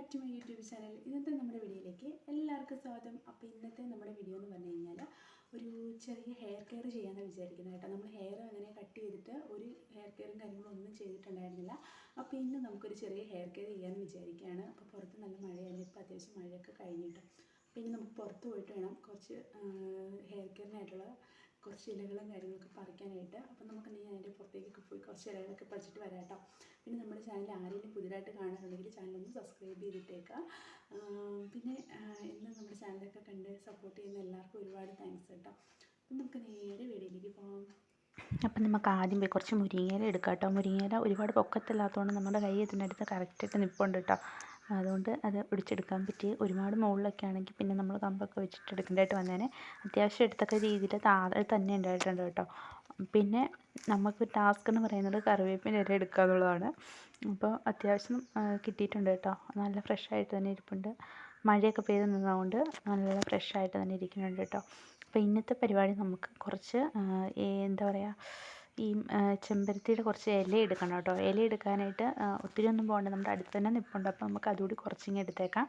Back to my YouTube channel ഇന്നത്തെ നമ്മുടെ വീഡിയോയിലേക്ക് എല്ലാവർക്കും സ്വാഗതം. അപ്പോൾ ഇന്നത്തെ നമ്മുടെ വീഡിയോ എന്ന് പറഞ്ഞു കഴിഞ്ഞാൽ ഒരു ചെറിയ ഹെയർ കെയർ ചെയ്യാമെന്ന് വിചാരിക്കുന്നത് കേട്ടോ. നമ്മൾ ഹെയർ അങ്ങനെ കട്ട് ചെയ്തിട്ട് ഒരു ഹെയർ കെയറും കാര്യങ്ങളും ഒന്നും ചെയ്തിട്ടുണ്ടായിരുന്നില്ല. അപ്പോൾ ഇന്ന് നമുക്കൊരു ചെറിയ ഹെയർ കെയർ ചെയ്യാമെന്ന് വിചാരിക്കുകയാണ്. അപ്പോൾ പുറത്ത് നല്ല മഴയല്ലേ ഇപ്പോൾ അത്യാവശ്യം മഴയൊക്കെ കഴിഞ്ഞിട്ട്. ഇനി നമുക്ക് പുറത്ത് പോയിട്ട് വേണം കുറച്ച് ഹെയർ കെയറിനായിട്ടുള്ള കുറച്ച് ഇലകളും കാര്യങ്ങളൊക്കെ പറിക്കാനായിട്ട്. അപ്പം നമുക്ക് ഞാൻ അതിന്റെ പുറത്തേക്കൊക്കെ പോയി കുറച്ച് ഇലകളൊക്കെ പറിച്ചിട്ട് വരാം കേട്ടോ. പിന്നെ നമ്മുടെ ചാനൽ ആരെങ്കിലും പുതിയതായിട്ട് കാണാനുണ്ടെങ്കിൽ ചാനലൊന്ന് സബ്സ്ക്രൈബ് ചെയ്തിട്ടേക്കുക പിന്നെ ഇന്ന് നമ്മുടെ ചാനലൊക്കെ കണ്ട് സപ്പോർട്ട് ചെയ്യുന്ന എല്ലാവർക്കും ഒരുപാട് താങ്ക്സ് കേട്ടോ. അപ്പം നമുക്ക് നേരെ വീഡിയോയിലേക്ക് പോകാം അപ്പം നമുക്ക് ആദ്യം പോയി കുറച്ച് മുരിങ്ങയില എടുക്കാം കേട്ടോ. മുരിങ്ങയില ഒരുപാട് പൊക്കത്തില്ലാത്തതുകൊണ്ട് നമ്മുടെ കൈ ഇതിനടുത്ത് കറക്റ്റായിട്ട് നിൽപ്പുണ്ട് കേട്ടോ. അതുകൊണ്ട് അത് ഒടിച്ചെടുക്കാൻ പറ്റി ഒരുപാട് മുകളിലൊക്കെ ആണെങ്കിൽ പിന്നെ നമ്മൾ കമ്പൊക്കെ വെച്ചിട്ട് എടുക്കേണ്ടതായിട്ട് വന്നേനെ. അത്യാവശ്യം എടുത്തൊക്കെ രീതിയിൽ താഴെ തന്നെ ഉണ്ടായിട്ടുണ്ട് കേട്ടോ. പിന്നെ നമുക്ക് ടാസ്ക് എന്ന് പറയുന്നത് കറിവേപ്പിന്റെ ഇല എടുക്കുക എന്നുള്ളതാണ്. അപ്പോൾ അത്യാവശ്യം കിട്ടിയിട്ടുണ്ട് കേട്ടോ. നല്ല ഫ്രഷ് ആയിട്ട് തന്നെ ഇരിപ്പുണ്ട്. മഴയൊക്കെ പെയ്ത് നിന്നതുകൊണ്ട് നല്ല ഫ്രഷ് ആയിട്ട് തന്നെ ഇരിക്കുന്നുണ്ട് കേട്ടോ. അപ്പോൾ ഇന്നത്തെ പരിപാടി നമുക്ക് കുറച്ച് എന്താ പറയുക ഈ ചെമ്പരത്തിയുടെ കുറച്ച് ഇല എടുക്കണം കേട്ടോ. ഇല എടുക്കാനായിട്ട് ഒത്തിരി ഒന്നും പോകണ്ട. നമ്മുടെ അടുത്ത് തന്നെ നിൽപ്പുണ്ട് അപ്പോൾ നമുക്ക് അതുകൂടി കുറച്ചിങ്ങ് എടുത്തേക്കാം.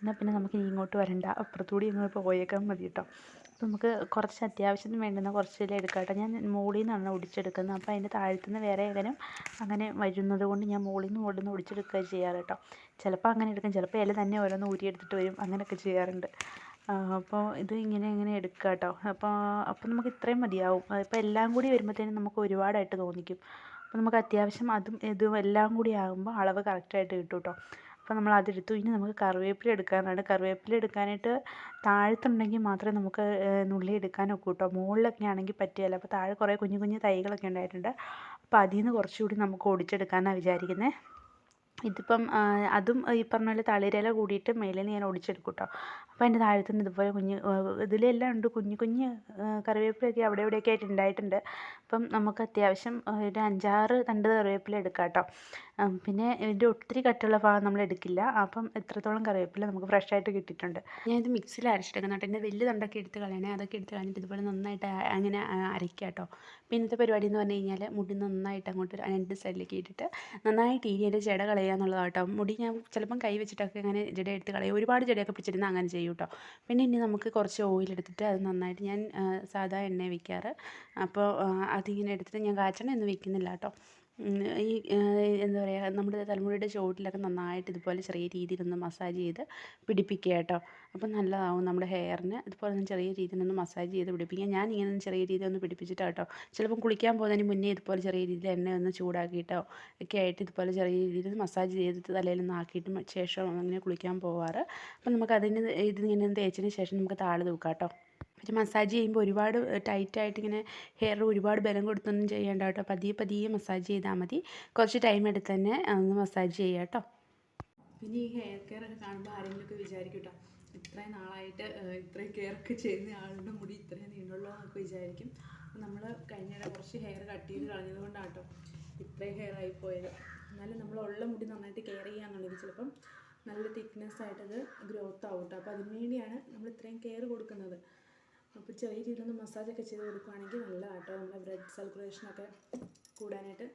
എന്നാൽ പിന്നെ നമുക്ക് ഇങ്ങോട്ട് വരണ്ട. അപ്പുറത്തുകൂടി ഇങ്ങ് പോയേക്കാൻ മതി കേട്ടോ. അപ്പോൾ നമുക്ക് കുറച്ച് അത്യാവശ്യത്തിന് വേണ്ടുന്ന കുറച്ച് ഇല എടുക്കാം കേട്ടോ. ഞാൻ മുകളിൽ നിന്നാണ് ഒടിച്ചെടുക്കുന്നത്. അപ്പോൾ അതിന്റെ താഴത്തു നിന്ന് വേറെ ഏതെങ്കിലും അങ്ങനെ വരുന്നത് കൊണ്ട് ഞാൻ മുകളിൽ നിന്ന് മുകളിൽ നിന്ന് ഒടിച്ചെടുക്കുക ചെയ്യാറ് കേട്ടോ. ചിലപ്പോൾ അങ്ങനെ എടുക്കും. ചിലപ്പോൾ ഇല തന്നെ ഓരോന്ന് ഊരിയെടുത്തിട്ട് വരും. അങ്ങനെയൊക്കെ ചെയ്യാറുണ്ട്. അപ്പോൾ ഇത് ഇങ്ങനെ ഇങ്ങനെ എടുക്കുക കേട്ടോ അപ്പോൾ അപ്പോൾ നമുക്ക് ഇത്രയും മതിയാവും. അതിപ്പോൾ എല്ലാം കൂടി വരുമ്പോഴത്തേനും നമുക്ക് ഒരുപാടായിട്ട് തോന്നിക്കും. അപ്പോൾ നമുക്ക് അത്യാവശ്യം അതും ഇതും എല്ലാം കൂടി ആകുമ്പോൾ അളവ് കറക്റ്റായിട്ട് കിട്ടും കേട്ടോ അപ്പോൾ നമ്മൾ അതെടുത്തു. ഇനി നമുക്ക് കറിവേപ്പില എടുക്കാനാണ്. കറിവേപ്പില എടുക്കാനായിട്ട് താഴത്തുണ്ടെങ്കിൽ മാത്രമേ നമുക്ക് നുള്ളി നുള്ളി എടുക്കാനൊക്കൂ കേട്ടോ മുകളിലൊക്കെ ആണെങ്കിൽ പറ്റുകയില്ല അപ്പോൾ താഴെ കുറേ കുഞ്ഞു കുഞ്ഞു തൈകളൊക്കെ ഉണ്ടായിട്ടുണ്ട്. അപ്പോൾ അതിൽ നിന്ന് കുറച്ചുകൂടി നമുക്ക് ഓടിച്ചെടുക്കാനാണ് വിചാരിക്കുന്നത് ഇതിപ്പം അതും ഈ പറഞ്ഞ പോലെ തളിരില കൂടിയിട്ട് മേലേന്ന് ഞാൻ ഒടിച്ചെടുക്കും കേട്ടോ അപ്പോൾ അതിന്റെ താഴത്തു നിന്ന് ഇതുപോലെ കുഞ്ഞ് ഇതിലെല്ലാം ഉണ്ട്. കുഞ്ഞു കുഞ്ഞ് കറിവേപ്പില കറിവേപ്പിലയൊക്കെ അവിടെ ഇവിടെയൊക്കെ ആയിട്ട് ഉണ്ടായിട്ടുണ്ട്. അപ്പം നമുക്ക് അത്യാവശ്യം ഒരു അഞ്ചാറ് തണ്ട് കറിവേപ്പില എടുക്കാം കേട്ടോ പിന്നെ ഇതിന്റെ ഒത്തിരി കട്ടുള്ള ഭാഗം നമ്മൾ എടുക്കില്ല. അപ്പം എത്രത്തോളം കറിവേപ്പില നമുക്ക് ഫ്രഷ് ആയിട്ട് കിട്ടിയിട്ടുണ്ട്. ഞാൻ ഇത് മിക്സിയിൽ അരച്ചെടുക്കണം കേട്ടോ. എന്റെ വലിയ തണ്ടൊക്കെ എടുത്ത് കളയണേ. അതൊക്കെ എടുത്ത് കളഞ്ഞിട്ട് ഇതുപോലെ നന്നായിട്ട് അങ്ങനെ അരയ്ക്കുക കേട്ടോ. പിന്നത്തെ പരിപാടി എന്ന് പറഞ്ഞു കഴിഞ്ഞാൽ മുടി നന്നായിട്ട് അങ്ങോട്ട് രണ്ട് സൈഡിലേക്ക് ഇട്ടിട്ട് നന്നായിട്ട് ഇരി അതിന്റെ ജട കളയുക എന്നുള്ളതാണ് കേട്ടോ മുടി ഞാൻ ചിലപ്പം കൈ വെച്ചിട്ടൊക്കെ അങ്ങനെ ജട എടുത്ത് കളയും. ഒരുപാട് ജടയൊക്കെ പിടിച്ചിരുന്നാൽ അങ്ങനെ ചെയ്യും കേട്ടോ പിന്നെ ഇനി നമുക്ക് കുറച്ച് ഓയിൽ എടുത്തിട്ട് അത് നന്നായിട്ട് ഞാൻ സാധാ എണ്ണ വയ്ക്കാറ് അപ്പോൾ അതിങ്ങനെ എടുത്തിട്ട് ഞാൻ കാച്ചെണ്ണ ഒന്നും വയ്ക്കുന്നില്ല കേട്ടോ ഈ എന്താ പറയുക നമ്മുടെ തലമുടിയുടെ ചുവട്ടിലൊക്കെ നന്നായിട്ട് ഇതുപോലെ ചെറിയ രീതിയിലൊന്ന് മസാജ് ചെയ്ത് പിടിപ്പിക്കുക കേട്ടോ. അപ്പം നല്ലതാവും നമ്മുടെ ഹെയറിന് ഇതുപോലെ ഒന്ന് ചെറിയ രീതിയിലൊന്ന് മസാജ് ചെയ്ത് പിടിപ്പിക്കുക. ഞാൻ ഇങ്ങനെ ചെറിയ രീതിയിൽ ഒന്ന് പിടിപ്പിച്ചിട്ടാണ് കേട്ടോ. ചിലപ്പം കുളിക്കാൻ പോകുന്നതിന് മുന്നേ ഇതുപോലെ ചെറിയ രീതിയിൽ എണ്ണ ഒന്ന് ചൂടാക്കിയിട്ടോ ഒക്കെ ആയിട്ട് ഇതുപോലെ ചെറിയ രീതിയിൽ മസാജ് ചെയ്തിട്ട് തലയിലൊന്ന് ആക്കിയിട്ട് ശേഷം അങ്ങനെ കുളിക്കാൻ പോവാറ്. അപ്പം നമുക്ക് അതിന് ഇതിങ്ങനെ തേച്ചതിന് ശേഷം നമുക്ക് താഴെ തൂക്കാം കേട്ടോ. പിന്നെ മസാജ് ചെയ്യുമ്പോൾ ഒരുപാട് ടൈറ്റായിട്ട് ഇങ്ങനെ ഹെയർ ഒരുപാട് ബലം കൊടുത്തൊന്നും ചെയ്യേണ്ട കേട്ടോ. പതിയെ പതിയെ മസാജ് ചെയ്താൽ മതി. കുറച്ച് ടൈം എടുത്ത് തന്നെ ഒന്ന് മസാജ് ചെയ്യുക കേട്ടോ. പിന്നെ ഈ ഹെയർ കെയർ ഒക്കെ കാണുമ്പോൾ ആരെങ്കിലുമൊക്കെ വിചാരിക്കും കേട്ടോ ഇത്രയും നാളായിട്ട് ഇത്രയും കെയർ ഒക്കെ ചെയ്യുന്ന ആളുടെ മുടി ഇത്രയും നീണ്ടുള്ളൂ എന്നൊക്കെ വിചാരിക്കും. നമ്മൾ കഴിഞ്ഞ കുറച്ച് ഹെയർ കട്ട് ചെയ്ത് കളഞ്ഞത് കൊണ്ടാണ് കേട്ടോ ഇത്രയും ഹെയർ ആയിപ്പോയത് പോയത്. എന്നാലും നമ്മൾ ഉള്ള മുടി നന്നായിട്ട് കെയർ ചെയ്യാന്നുണ്ടെങ്കിൽ ചിലപ്പം നല്ല തിക്നെസ് ആയിട്ടത് ഗ്രോത്ത് ആവും കേട്ടോ അപ്പോൾ അതിന് വേണ്ടിയാണ് നമ്മൾ ഇത്രയും കെയർ കൊടുക്കുന്നത്. അപ്പോൾ ചെറിയ രീതിയിലൊന്ന് മസാജൊക്കെ ചെയ്ത് കൊടുക്കുകയാണെങ്കിൽ നല്ലതാണ് കേട്ടോ നമ്മുടെ ബ്ലഡ് സർക്കുലേഷനൊക്കെ കൂടാനായിട്ട്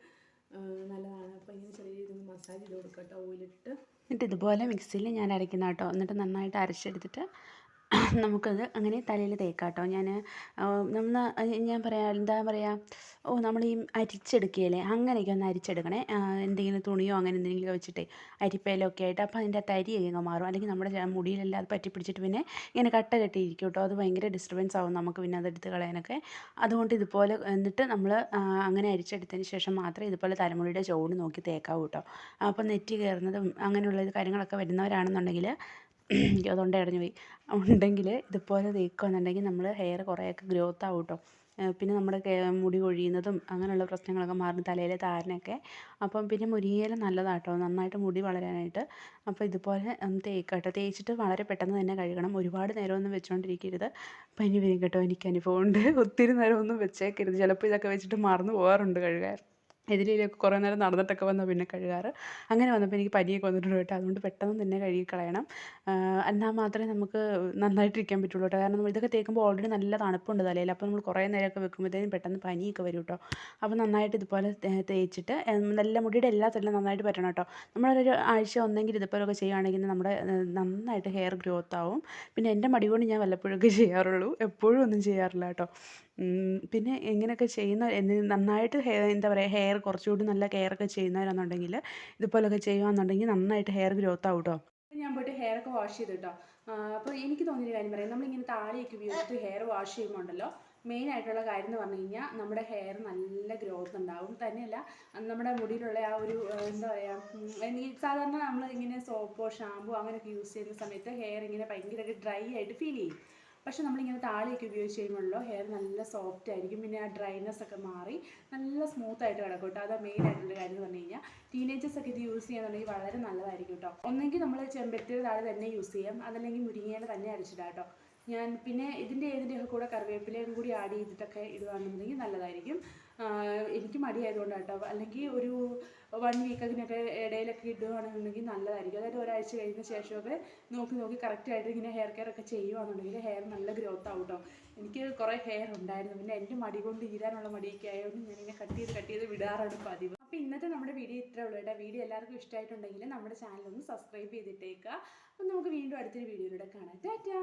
നല്ലതാണ്. അപ്പോൾ ഇങ്ങനെ ചെറിയ രീതിയിൽ മസാജ് ചെയ്ത് കൊടുക്കുക കേട്ടോ. ഓയിലിട്ട് എന്നിട്ട് ഇതുപോലെ മിക്സിയിൽ ഞാൻ അരയ്ക്കുന്ന കേട്ടോ എന്നിട്ട് നന്നായിട്ട് അരച്ചെടുത്തിട്ട് നമുക്കത് അങ്ങനെ തലയിൽ തേക്കാം കേട്ടോ ഞാൻ ഞാൻ പറയാം എന്താ പറയുക ഓ നമ്മൾ ഈ അരിച്ചെടുക്കുകയല്ലേ അങ്ങനെയൊക്കെ ഒന്ന് അരിച്ചെടുക്കണേ. എന്തെങ്കിലും തുണിയോ അങ്ങനെ എന്തെങ്കിലും വെച്ചിട്ട് അരിപ്പയിലൊക്കെ ആയിട്ട് അപ്പോൾ അതിന്റെ തരി അങ്ങ് മാറും. അല്ലെങ്കിൽ നമ്മുടെ മുടിയിലെല്ലാം അത് പറ്റി പിടിച്ചിട്ട് പിന്നെ ഇങ്ങനെ കട്ട കെട്ടിയിരിക്കും കേട്ടോ. അത് ഭയങ്കര ഡിസ്റ്റർബൻസ് ആവും നമുക്ക് പിന്നെ അതെടുത്ത് കളയാനൊക്കെ. അതുകൊണ്ട് ഇതുപോലെ എന്നിട്ട് നമ്മൾ അങ്ങനെ അരിച്ചെടുത്തതിന് ശേഷം മാത്രമേ ഇതുപോലെ തലമുടിയുടെ ചുവട് നോക്കി തേക്കാവൂ കേട്ടോ. അപ്പോൾ നെറ്റി കയറുന്നതും അങ്ങനെയുള്ള കാര്യങ്ങളൊക്കെ വരുന്നവരാണെന്നുണ്ടെങ്കിൽ എനിക്ക് തൊണ്ട അടഞ്ഞു പോയി. ഉണ്ടെങ്കിൽ ഇതുപോലെ തേക്കുകയെന്നുണ്ടെങ്കിൽ നമ്മൾ ഹെയർ കുറേയൊക്കെ ഗ്രോത്ത് ആവും കേട്ടോ പിന്നെ നമ്മുടെ മുടി കൊഴിയുന്നതും അങ്ങനെയുള്ള പ്രശ്നങ്ങളൊക്കെ മാറും തലയിലെ താരനൊക്കെ. അപ്പം പിന്നെ മുരിങ്ങയില നല്ലതാണ് കേട്ടോ നന്നായിട്ട് മുടി വളരാനായിട്ട്. അപ്പോൾ ഇതുപോലെ തേക്കാം കേട്ടോ തേച്ചിട്ട് വളരെ പെട്ടെന്ന് തന്നെ കഴുകണം. ഒരുപാട് നേരമൊന്നും വെച്ചുകൊണ്ടിരിക്കരുത് പനി വരും കേട്ടോ. എനിക്ക് അനുഭവമുണ്ട്. ഒത്തിരി നേരമൊന്നും വെച്ചേക്കരുത്. ചിലപ്പോൾ ഇതൊക്കെ വെച്ചിട്ട് മറന്നു പോകാറുണ്ട് കഴുകാൻ. എതിരെയൊക്കെ കുറേ നേരം നടന്നിട്ടൊക്കെ വന്നാൽ പിന്നെ കഴുകാറ്. അങ്ങനെ വന്നപ്പോൾ എനിക്ക് പനിയൊക്കെ വന്നിട്ടുണ്ട് കേട്ടോ. അതുകൊണ്ട് പെട്ടെന്ന് തന്നെ കഴുകി കളയണം. എന്നാൽ മാത്രമേ നമുക്ക് നന്നായിട്ടിരിക്കാൻ പറ്റുള്ളൂ കേട്ടോ. കാരണം നമ്മൾ ഇതൊക്കെ തേക്കുമ്പോൾ ഓൾറെഡി നല്ല തണുപ്പുണ്ട് തലയിൽ. അപ്പോൾ നമ്മൾ കുറേ നേരമൊക്കെ വെക്കുമ്പോഴത്തേനും പെട്ടെന്ന് പനിയൊക്കെ വരും കേട്ടോ. അപ്പോൾ നന്നായിട്ട് ഇതുപോലെ തേച്ചിട്ട് നല്ല മുടിയുടെ എല്ലാ തലയിലും നന്നായിട്ട് പറ്റണം കേട്ടോ. നമ്മളൊരു ആഴ്ച ഒന്നെങ്കിൽ ഇതുപോലൊക്കെ ചെയ്യുകയാണെങ്കിൽ നമ്മുടെ നന്നായിട്ട് ഹെയർ ഗ്രോത്ത് ആവും. പിന്നെ എന്റെ മടി കൊണ്ട് ഞാൻ വല്ലപ്പോഴൊക്കെ ചെയ്യാറുള്ളൂ. എപ്പോഴും ഒന്നും ചെയ്യാറില്ല കേട്ടോ. പിന്നെ ഇങ്ങനെയൊക്കെ ചെയ്യുന്ന നന്നായിട്ട് ഹെയർ എന്താ പറയുക ഹെയർ കുറച്ചുകൂടി നല്ല കെയർ ഒക്കെ ചെയ്യുന്നവരാണെന്നുണ്ടെങ്കിൽ ഇതുപോലൊക്കെ ചെയ്യുകയാണെന്നുണ്ടെങ്കിൽ നന്നായിട്ട് ഹെയർ ഗ്രോത്ത് ആവും കേട്ടോ ഞാൻ പോയിട്ട് ഹെയർ ഒക്കെ വാഷ് ചെയ്തു കേട്ടോ അപ്പോൾ എനിക്ക് തോന്നിയൊരു കാര്യം പറയാം. നമ്മളിങ്ങനെ താളിയൊക്കെ ഉപയോഗിച്ചിട്ട് ഹെയർ വാഷ് ചെയ്യുമ്പോണ്ടല്ലോ മെയിൻ ആയിട്ടുള്ള കാര്യം എന്ന് പറഞ്ഞു കഴിഞ്ഞാൽ നമ്മുടെ ഹെയർ നല്ല ഗ്രോത്ത് ഉണ്ടാവും. തന്നെയല്ല നമ്മുടെ മുടിയിലുള്ള ആ ഒരു എന്താ പറയുക സാധാരണ നമ്മൾ ഇങ്ങനെ സോപ്പോ ഷാമ്പോ അങ്ങനെയൊക്കെ യൂസ് ചെയ്യുന്ന സമയത്ത് ഹെയർ ഇങ്ങനെ ഭയങ്കരമായിട്ട് ഡ്രൈ ആയിട്ട് ഫീൽ ചെയ്യും. പക്ഷെ നമ്മളിങ്ങനെ താളിയൊക്കെ ഉപയോഗിച്ച് കഴിയുമ്പോഴല്ലോ ഹെയർ നല്ല സോഫ്റ്റ് ആയിരിക്കും. പിന്നെ ആ ഡ്രൈനെസ് ഒക്കെ മാറി നല്ല സ്മൂത്ത് ആയിട്ട് കിടക്കും കേട്ടോ. അതാ മെയിൻ ആയിട്ടുള്ള കാര്യം എന്ന് പറഞ്ഞു കഴിഞ്ഞാൽ ടീനേജേഴ്സ് ഒക്കെ ഇത് യൂസ് ചെയ്യാന്നുണ്ടെങ്കിൽ വളരെ നല്ലതായിരിക്കും കേട്ടോ. ഒന്നെങ്കിൽ നമ്മൾ ചെമ്പരത്തിയുടെ താഴെ തന്നെ യൂസ് ചെയ്യാം. അതല്ലെങ്കിൽ മുരിങ്ങയില തന്നെ അരച്ചിടാം കേട്ടോ. ഞാൻ പിന്നെ ഇതിന്റെ ഏതിന്റെയൊക്കെ കൂടെ കറിവേപ്പിലയും കൂടി ആഡ് ചെയ്തിട്ടൊക്കെ ഇടുകയാണെന്നുണ്ടെങ്കിൽ നല്ലതായിരിക്കും. എനിക്ക് മടിയായതുകൊണ്ടാണ് കേട്ടോ അല്ലെങ്കിൽ ഒരു വൺ വീക്ക് അതിനൊക്കെ ഇടയിലൊക്കെ ഇടുകയാണെന്നുണ്ടെങ്കിൽ നല്ലതായിരിക്കും. അതായത് ഒരാഴ്ച കഴിഞ്ഞ ശേഷമൊക്കെ നോക്കി നോക്കി കറക്റ്റായിട്ട് ഇങ്ങനെ ഹെയർ കെയർ ഒക്കെ ചെയ്യുകയാണെന്നുണ്ടെങ്കിൽ ഹെയർ നല്ല ഗ്രോത്ത് ആവും കേട്ടോ എനിക്ക് കുറേ ഹെയർ ഉണ്ടായിരുന്നു. പിന്നെ എന്റെ മടി കൊണ്ട് ഈരാനുള്ള മടിയൊക്കെ ആയതുകൊണ്ട് ഞാനിങ്ങനെ കട്ട് ചെയ്ത് കട്ട് ചെയ്ത് വിടാറാണ് പതിവ്. അപ്പോൾ ഇന്നത്തെ നമ്മുടെ വീഡിയോ ഇത്രേ ഉള്ളൂ കേട്ടോ. വീഡിയോ എല്ലാവർക്കും ഇഷ്ടമായിട്ടുണ്ടെങ്കിൽ നമ്മുടെ ചാനൽ ഒന്ന് സബ്സ്ക്രൈബ് ചെയ്തിട്ടേക്കുക അപ്പോൾ നമുക്ക് വീണ്ടും അടുത്തൊരു വീഡിയോയിലൂടെ കാണാം. ടാറ്റാ!